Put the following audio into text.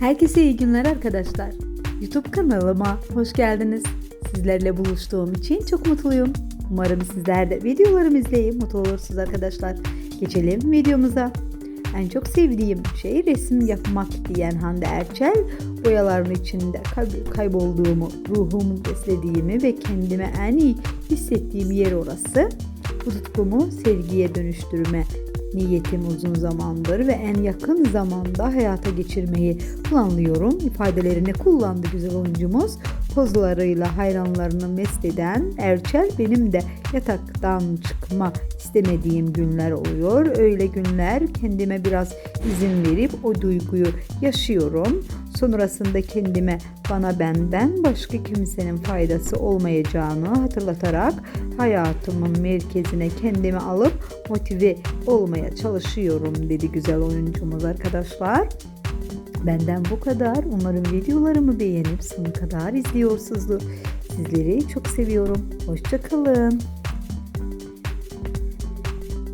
Herkese iyi günler arkadaşlar. YouTube kanalıma hoş geldiniz. Sizlerle buluştuğum için çok mutluyum. Umarım sizler de videolarımı izleyip mutlu olursunuz arkadaşlar. Geçelim videomuza. En çok sevdiğim şey resim yapmak diyen Hande Erçel, boyaların içinde kay- kaybolduğumu, ruhumu beslediğimi ve kendime en iyi hissettiğim yer orası. Bu tutkumu sevgiye dönüştürme niyetim uzun zamandır ve en yakın zamanda hayata geçirmeyi planlıyorum. ifadelerini kullandı güzel oyuncumuz. Pozlarıyla hayranlarını mest eden Erçel benim de yataktan çıkma istemediğim günler oluyor. Öyle günler kendime biraz izin verip o duyguyu yaşıyorum. Sonrasında kendime bana benden başka kimsenin faydası olmayacağını hatırlatarak hayatımın merkezine kendimi alıp motive olmaya çalışıyorum dedi güzel oyuncumuz arkadaşlar. Benden bu kadar. Umarım videolarımı beğenip sonuna kadar izliyorsunuzdur. Sizleri çok seviyorum. Hoşçakalın.